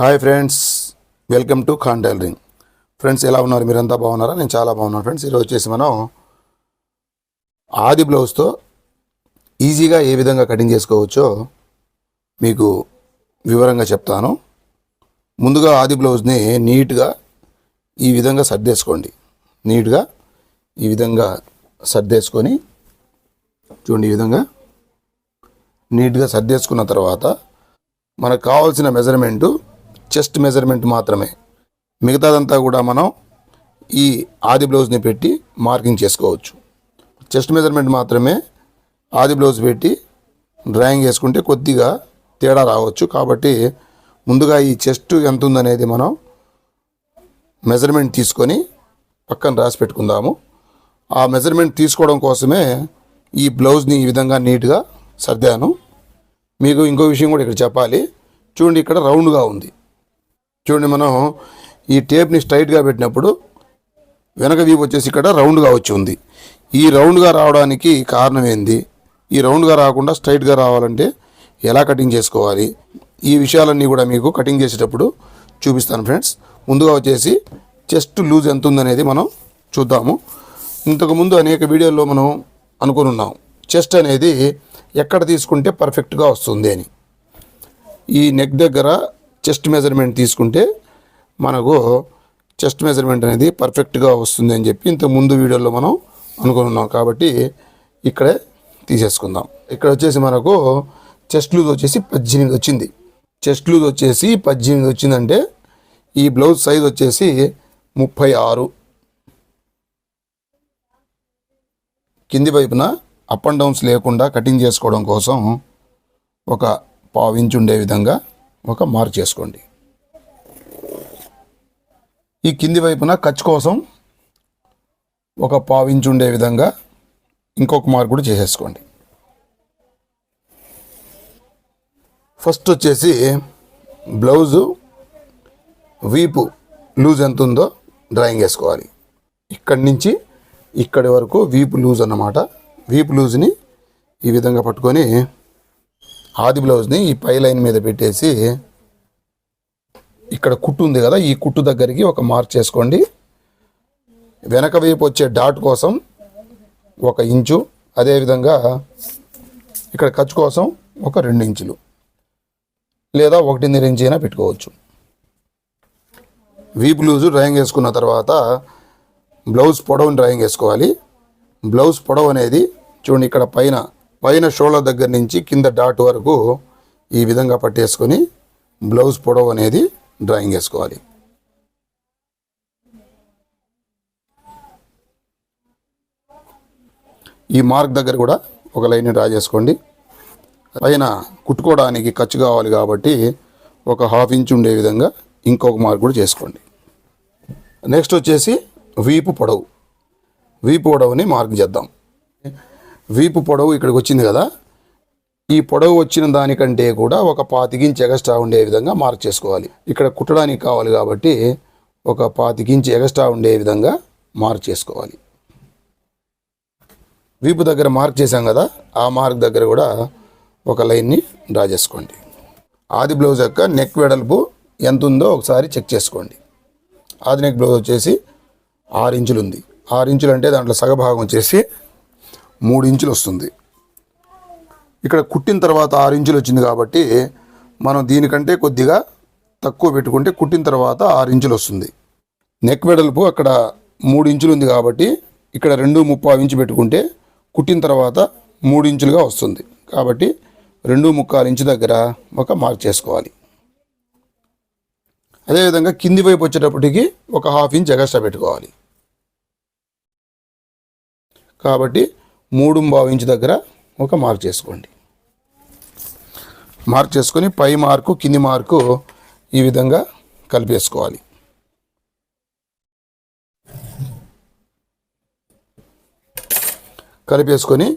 Hi friends welcome to Khan tailoring friends ఎలా ఉన్నారు? మీరంతా బాగున్నారా? నేను చాలా బాగున్నాను ఫ్రెండ్స్. ఈరోజు వచ్చేసి మనం ఆది బ్లౌజ్తో ఈజీగా ఏ విధంగా కటింగ్ చేసుకోవచ్చో మీకు వివరంగా చెప్తాను. ముందుగా ఆది బ్లౌజ్ని నీట్గా ఈ విధంగా సర్దేసుకోండి. నీట్గా ఈ విధంగా సర్దేసుకొని చూడండి ఈ విధంగా నీట్గా సర్దేసుకున్న తర్వాత మనకు కావాల్సిన మెజర్మెంటు చెస్ట్ మెజర్మెంట్ మాత్రమే. మిగతాదంతా కూడా మనం ఈ ఆది బ్లౌజ్ని పెట్టి మార్కింగ్ చేసుకోవచ్చు. చెస్ట్ మెజర్మెంట్ మాత్రమే ఆది బ్లౌజ్ పెట్టి డ్రాయింగ్ వేసుకుంటే కొద్దిగా తేడా రావచ్చు. కాబట్టి ముందుగా ఈ చెస్ట్ ఎంత ఉందనేది మనం మెజర్మెంట్ తీసుకొని పక్కన రాసి పెట్టుకుందాము. ఆ మెజర్మెంట్ తీసుకోవడం కోసమే ఈ బ్లౌజ్ని ఈ విధంగా నీట్గా సర్దాను. మీకు ఇంకో విషయం కూడా ఇక్కడ చెప్పాలి. చూడండి ఇక్కడ రౌండ్గా ఉంది. చూడండి మనం ఈ టేప్ని స్ట్రైట్గా పెట్టినప్పుడు వెనక వీపు వచ్చేసి ఇక్కడ రౌండ్గా వచ్చి ఉంది. ఈ రౌండ్గా రావడానికి కారణం ఏంది? ఈ రౌండ్గా రాకుండా స్ట్రైట్గా రావాలంటే ఎలా కటింగ్ చేసుకోవాలి? ఈ విషయాలన్నీ కూడా మీకు కటింగ్ చేసేటప్పుడు చూపిస్తాను ఫ్రెండ్స్. ముందుగా వచ్చేసి చెస్ట్ లూజ్ ఎంత ఉందనేది మనం చూద్దాము. ఇంతకుముందు అనేక వీడియోల్లో మనం అనుకుని ఉన్నాం. చెస్ట్ అనేది ఎక్కడ తీసుకుంటే పర్ఫెక్ట్గా వస్తుంది అని. ఈ నెక్ దగ్గర చెస్ట్ మెజర్మెంట్ తీసుకుంటే మనకు చెస్ట్ మెజర్మెంట్ అనేది పర్ఫెక్ట్గా వస్తుంది అని చెప్పి ఇంత ముందు వీడియోలో మనం అనుకున్నాం కాబట్టి ఇక్కడే తీసేసుకుందాం. ఇక్కడ వచ్చేసి మనకు చెస్ట్ లూజ్ వచ్చేసి పద్దెనిమిది వచ్చింది. చెస్ట్ లూజ్ వచ్చేసి పద్దెనిమిది వచ్చిందంటే ఈ బ్లౌజ్ సైజ్ వచ్చేసి ముప్పై ఆరు. కింది వైపున అప్ అండ్ డౌన్స్ లేకుండా కటింగ్ చేసుకోవడం కోసం ఒక పావు ఇంచు ఉండే విధంగా ఒక మార్క్ చేసుకోండి. ఈ కింది వైపున ఖర్చు కోసం ఒక పావించి ఉండే విధంగా ఇంకొక మార్క్ కూడా చేసేసుకోండి. ఫస్ట్ వచ్చేసి బ్లౌజు వీపు లూజ్ ఎంత ఉందో డ్రాయింగ్ వేసుకోవాలి. ఇక్కడి నుంచి ఇక్కడి వరకు వీపు లూజ్ అన్నమాట. వీపు లూజ్ని ఈ విధంగా పట్టుకొని ఆది బ్లౌజ్ని ఈ పై లైన్ మీద పెట్టేసి ఇక్కడ కుట్టు ఉంది కదా ఈ కుట్టు దగ్గరికి ఒక మార్క్ చేసుకోండి. వెనక వైపు వచ్చే డాట్ కోసం ఒక ఇంచు అదేవిధంగా ఇక్కడ ఖర్చు కోసం ఒక రెండు ఇంచులు లేదా ఒకటిన్నర ఇంచు అయినా పెట్టుకోవచ్చు. వీపు లూజు డ్రాయింగ్ వేసుకున్న తర్వాత బ్లౌజ్ పొడవుని డ్రాయింగ్ వేసుకోవాలి. బ్లౌజ్ పొడవు అనేది చూడండి ఇక్కడ పైన పైన షోల్డర్ దగ్గర నుంచి కింద డాట్ వరకు ఈ విధంగా పట్టేసుకొని బ్లౌజ్ పొడవు అనేది డ్రాయింగ్ వేసుకోవాలి. ఈ మార్క్ దగ్గర కూడా ఒక లైన్ డ్రా చేసుకోండి. పైన కుట్టుకోవడానికి ఖర్చు కావాలి కాబట్టి ఒక హాఫ్ ఇంచ్ ఉండే విధంగా ఇంకొక మార్క్ కూడా చేసుకోండి. నెక్స్ట్ వచ్చేసి వీపు పొడవు. వీపు పొడవుని మార్క్ చేద్దాం. వీపు పొడవు ఇక్కడికి వచ్చింది కదా ఈ పొడవు వచ్చిన దానికంటే కూడా ఒక పాతికించి ఎగస్ట్రా ఉండే విధంగా మార్క్ చేసుకోవాలి. ఇక్కడ కుట్టడానికి కావాలి కాబట్టి ఒక పాతికించి ఎగస్ట్రా ఉండే విధంగా మార్క్ చేసుకోవాలి. వీపు దగ్గర మార్క్ చేశాం కదా ఆ మార్క్ దగ్గర కూడా ఒక లైన్ని డ్రా చేసుకోండి. ఆది బ్లౌజ్ యొక్క నెక్ వెడల్పు ఎంత ఉందో ఒకసారి చెక్ చేసుకోండి. ఆది నెక్ బ్లౌజ్ వచ్చేసి ఆరు ఇంచులు ఉంది. ఆరు ఇంచులు అంటే దాంట్లో సగభాగం వచ్చేసి మూడు ఇంచులు వస్తుంది. ఇక్కడ కుట్టిన తర్వాత ఆరు ఇంచులు వచ్చింది కాబట్టి మనం దీనికంటే కొద్దిగా తక్కువ పెట్టుకుంటే కుట్టిన తర్వాత ఆరు ఇంచులు వస్తుంది. నెక్ వెడల్పు అక్కడ మూడు ఇంచులు ఉంది కాబట్టి ఇక్కడ రెండు ముప్పావు ఇంచు పెట్టుకుంటే కుట్టిన తర్వాత మూడు ఇంచులుగా వస్తుంది. కాబట్టి రెండు ముక్కాలు ఇంచు దగ్గర ఒక మార్క్ చేసుకోవాలి. అదేవిధంగా కింది వైపు వచ్చేటప్పటికి ఒక హాఫ్ ఇంచ్ ఎగస్ట్రా పెట్టుకోవాలి. కాబట్టి మూడు బావు ఇంచు దగ్గర ఒక మార్క్ చేసుకోండి. మార్క్ చేసుకొని పై మార్కు కింది మార్కు ఈ విధంగా కలిపేసుకోవాలి. కలిపేసుకొని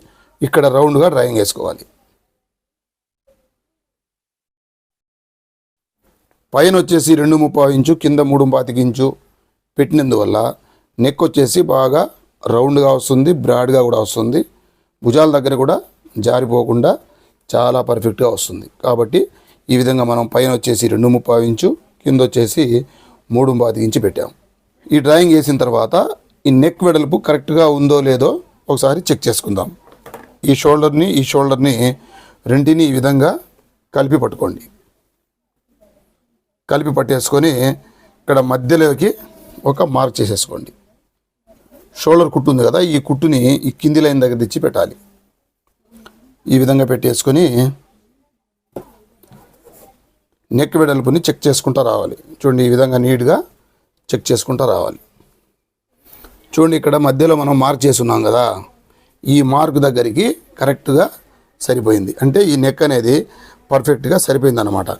ఇక్కడ రౌండ్గా డ్రాయింగ్ వేసుకోవాలి. పైన వచ్చేసి రెండు ముప్పావు ఇంచు కింద మూడు పాతిక ఇంచు పెట్టినందువల్ల నెక్ వచ్చేసి బాగా రౌండ్గా వస్తుంది బ్రాడ్గా కూడా వస్తుంది. భుజాల దగ్గర కూడా జారిపోకుండా చాలా పర్ఫెక్ట్గా వస్తుంది. కాబట్టి ఈ విధంగా మనం పైన వచ్చేసి రెండు ముప్పావు ఇంచు కింద వచ్చేసి మూడు పాతిక ఇంచు పెట్టాం ఈ డ్రాయింగ్ వేసిన తర్వాత ఈ నెక్ వెడల్పు కరెక్ట్గా ఉందో లేదో ఒకసారి చెక్ చేసుకుందాం. ఈ షోల్డర్ని ఈ షోల్డర్ని రెంటిని ఈ విధంగా కలిపి పట్టుకోండి. కలిపి పట్టేసుకొని ఇక్కడ మధ్యలోకి ఒక మార్క్ చేసేసుకోండి. షోల్డర్ కుట్టు ఉంది కదా ఈ కుట్టుని ఈ కింది లైన్ దగ్గర తెచ్చి పెట్టాలి. ఈ విధంగా పెట్టేసుకొని నెక్ వెడల్పుని చెక్ చేసుకుంటూ రావాలి. చూడండి ఈ విధంగా నీట్గా చెక్ చేసుకుంటూ రావాలి. చూడండి ఇక్కడ మధ్యలో మనం మార్క్ చేసున్నాం కదా ఈ మార్క్ దగ్గరికి కరెక్ట్గా సరిపోయింది. అంటే ఈ నెక్ అనేది పర్ఫెక్ట్గా సరిపోయింది అనమాట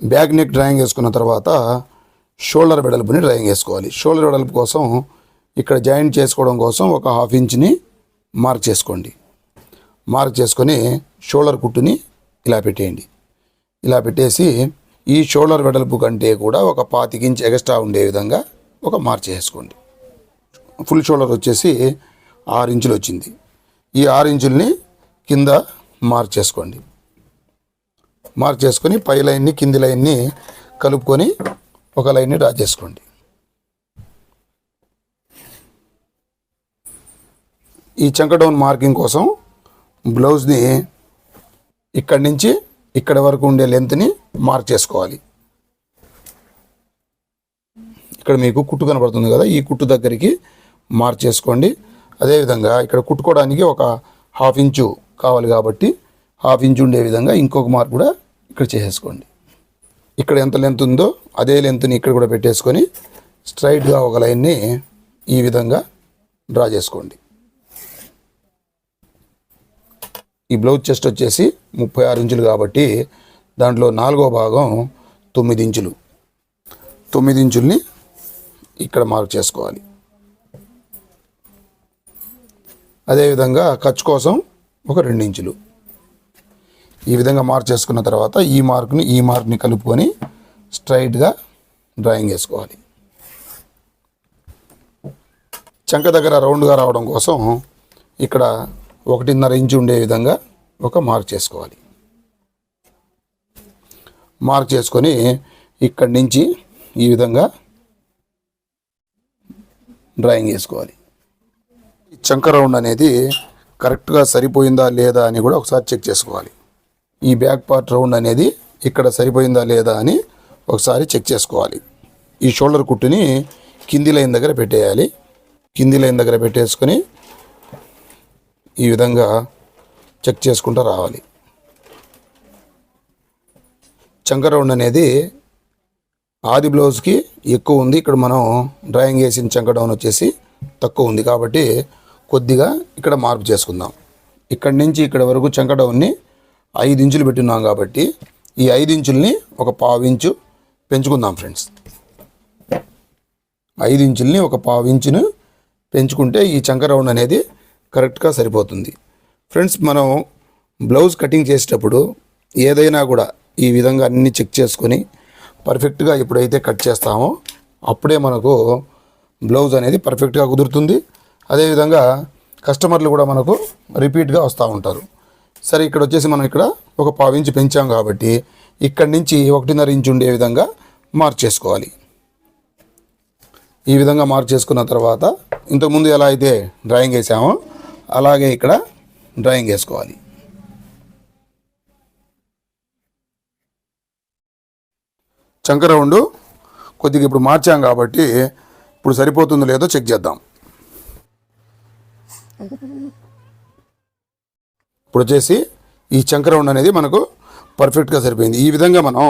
బ్యాక్ నెక్ డ్రాయింగ్ వేసుకున్న తర్వాత షోల్డర్ వెడల్పుని డ్రాయింగ్ వేసుకోవాలి షోల్డర్ వెడల్పు కోసం ఇక్కడ జాయింట్ చేసుకోవడం కోసం ఒక హాఫ్ ఇంచ్ని మార్క్ చేసుకోండి. మార్క్ చేసుకొని షోల్డర్ కుట్టుని ఇలా పెట్టేయండి. ఇలా పెట్టేసి ఈ షోల్డర్ వెడల్పు కంటే కూడా ఒక పాతికించి ఎగస్ట్రా ఉండే విధంగా ఒక మార్క్ చేసుకోండి. ఫుల్ షోల్డర్ వచ్చేసి ఆరు ఇంచులు వచ్చింది. ఈ ఆరు ఇంచుల్ని కింద మార్క్ చేసుకోండి. మార్క్ చేసుకొని పై లైన్ని కింది లైన్ని కలుపుకొని ఒక లైన్ని డ్రా చేసుకోండి. ఈ చంక డౌన్ మార్కింగ్ కోసం బ్లౌజ్ని ఇక్కడి నుంచి ఇక్కడ వరకు ఉండే లెంత్ని మార్క్ చేసుకోవాలి. ఇక్కడ మీకు కుట్టు కనబడుతుంది కదా ఈ కుట్టు దగ్గరికి మార్క్ చేసుకోండి. అదేవిధంగా ఇక్కడ కుట్టుకోవడానికి ఒక హాఫ్ ఇంచు కావాలి కాబట్టి హాఫ్ ఇంచు ఉండే విధంగా ఇంకొక మార్క్ కూడా ఇక్కడ చేసేసుకోండి. ఇక్కడ ఎంత లెంత్ ఉందో అదే లెంత్ని ఇక్కడ కూడా పెట్టేసుకొని స్ట్రైట్గా ఒక లైన్ని ఈ విధంగా డ్రా చేసుకోండి. ఈ బ్లౌజ్ చెస్ట్ వచ్చేసి ముప్పై ఆరు ఇంచులు కాబట్టి దాంట్లో నాలుగో భాగం తొమ్మిది ఇంచులు. తొమ్మిది ఇంచుల్ని ఇక్కడ మార్క్ చేసుకోవాలి. అదేవిధంగా ఖర్చు కోసం ఒక రెండు ఇంచులు. ఈ విధంగా మార్క్ చేసుకున్న తర్వాత ఈ మార్క్ని ఈ మార్క్ని కలుపుకొని స్ట్రైట్గా డ్రాయింగ్ వేసుకోవాలి చంక దగ్గర రౌండ్గా రావడం కోసం ఇక్కడ ఒకటిన్నర ఇంచు ఉండే విధంగా ఒక మార్క్ చేసుకోవాలి. మార్క్ చేసుకొని ఇక్కడి నుంచి ఈ విధంగా డ్రాయింగ్ వేసుకోవాలి చంక రౌండ్ అనేది కరెక్ట్గా సరిపోయిందా లేదా అని కూడా ఒకసారి చెక్ చేసుకోవాలి. ఈ బ్యాక్ పార్ట్ రౌండ్ అనేది ఇక్కడ సరిపోయిందా లేదా అని ఒకసారి చెక్ చేసుకోవాలి. ఈ షోల్డర్ కుట్టుని కింది లైన్ దగ్గర పెట్టేయాలి. కింది లైన్ దగ్గర పెట్టేసుకొని ఈ విధంగా చెక్ చేసుకుంటూ రావాలి. చంక రౌండ్ అనేది ఆది బ్లౌజ్కి ఎక్కువ ఉంది. ఇక్కడ మనం డ్రాయింగ్ వేసిన చంక డౌన్ వచ్చేసి తక్కువ ఉంది కాబట్టి కొద్దిగా ఇక్కడ మార్పు చేసుకుందాం. ఇక్కడి నుంచి ఇక్కడ వరకు చంక డౌన్ని ఐదు ఇంచులు పెట్టున్నాం కాబట్టి ఈ ఐదు ఇంచుల్ని ఒక పావు ఇంచు పెంచుకుందాం ఫ్రెండ్స్. ఐదు ఇంచుల్ని ఒక పావు ఇంచును పెంచుకుంటే ఈ చంక రౌండ్ అనేది కరెక్ట్గా సరిపోతుంది. ఫ్రెండ్స్ మనం బ్లౌజ్ కటింగ్ చేసేటప్పుడు ఏదైనా కూడా ఈ విధంగా అన్ని చెక్ చేసుకొని పర్ఫెక్ట్గా ఎప్పుడైతే కట్ చేస్తామో అప్పుడే మనకు బ్లౌజ్ అనేది పర్ఫెక్ట్గా కుదురుతుంది. అదేవిధంగా కస్టమర్లు కూడా మనకు రిపీట్గా వస్తూ ఉంటారు. సరే ఇక్కడ వచ్చేసి మనం ఇక్కడ ఒక పావు ఇంచు పెంచాం కాబట్టి ఇక్కడి నుంచి ఒకటిన్నర ఇంచు ఉండే విధంగా మార్చేసుకోవాలి ఈ విధంగా మార్చేసుకున్న తర్వాత ఇంతకుముందు ఎలా అయితే డ్రాయింగ్ వేసామో అలాగే ఇక్కడ డ్రాయింగ్ వేసుకోవాలి. చంక రౌండ్ కొద్దిగా ఇప్పుడు మార్చాం కాబట్టి ఇప్పుడు సరిపోతుందో లేదో చెక్ చేద్దాం. ఇప్పుడు వచ్చేసి ఈ చంక రౌండ్ అనేది మనకు పర్ఫెక్ట్గా సరిపోయింది. ఈ విధంగా మనం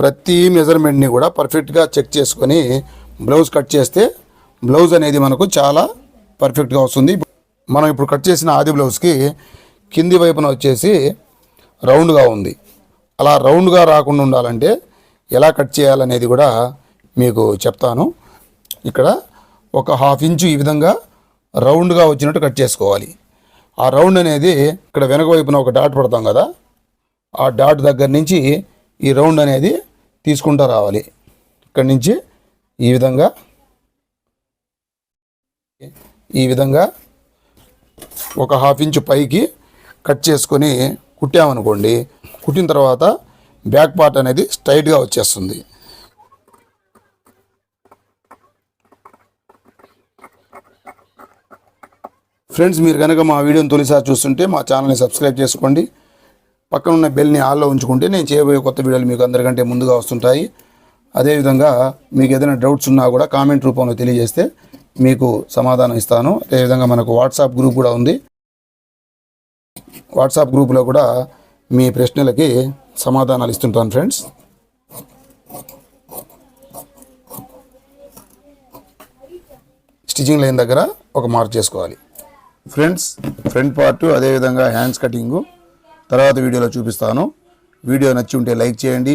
ప్రతి మెజర్మెంట్ని కూడా పర్ఫెక్ట్గా చెక్ చేసుకొని బ్లౌజ్ కట్ చేస్తే బ్లౌజ్ అనేది మనకు చాలా పర్ఫెక్ట్గా వస్తుంది. మనం ఇప్పుడు కట్ చేసిన ఆది బ్లౌజ్కి కింది వైపున వచ్చేసి రౌండ్గా ఉంది. అలా రౌండ్గా రాకుండా ఉండాలంటే ఎలా కట్ చేయాలనేది కూడా మీకు చెప్తాను. ఇక్కడ ఒక హాఫ్ ఇంచు ఈ విధంగా రౌండ్గా వచ్చినట్టు కట్ చేసుకోవాలి. ఆ రౌండ్ అనేది ఇక్కడ వెనక వైపున ఒక డాట్ పడతాం కదా ఆ డాట్ దగ్గర నుంచి ఈ రౌండ్ అనేది తీసుకుంటూ రావాలి. ఇక్కడి నుంచి ఈ విధంగా ఈ విధంగా ఒక హాఫ్ ఇంచ్ పైకి కట్ చేసుకొని కుట్టామనుకోండి కుట్టిన తర్వాత బ్యాక్ పార్ట్ అనేది స్ట్రైట్గా వచ్చేస్తుంది. ఫ్రెండ్స్ మీరు కనుక మా వీడియోని తొలిసారి చూస్తుంటే మా ఛానల్ని సబ్స్క్రైబ్ చేసుకోండి. పక్కన ఉన్న బెల్ని ఆల్లో ఉంచుకుంటే నేను చేయబోయే కొత్త వీడియోలు మీకు అందరికంటే ముందుగా వస్తుంటాయి. అదేవిధంగా మీకు ఏదైనా డౌట్స్ ఉన్నా కూడా కామెంట్ రూపంలో తెలియజేస్తే మీకు సమాధానం ఇస్తాను. అదేవిధంగా మనకు వాట్సాప్ గ్రూప్ కూడా ఉంది. వాట్సాప్ గ్రూప్లో కూడా మీ ప్రశ్నలకి సమాధానాలు ఇస్తుంటాను ఫ్రెండ్స్ స్టిచ్చింగ్ లైన్ దగ్గర ఒక మార్క్ చేసుకోవాలి. ఫ్రెండ్స్ ఫ్రంట్ పార్ట్ అదేవిధంగా హ్యాండ్స్ కటింగు తర్వాత వీడియోలో చూపిస్తాను. వీడియో నచ్చి ఉంటే లైక్ చేయండి.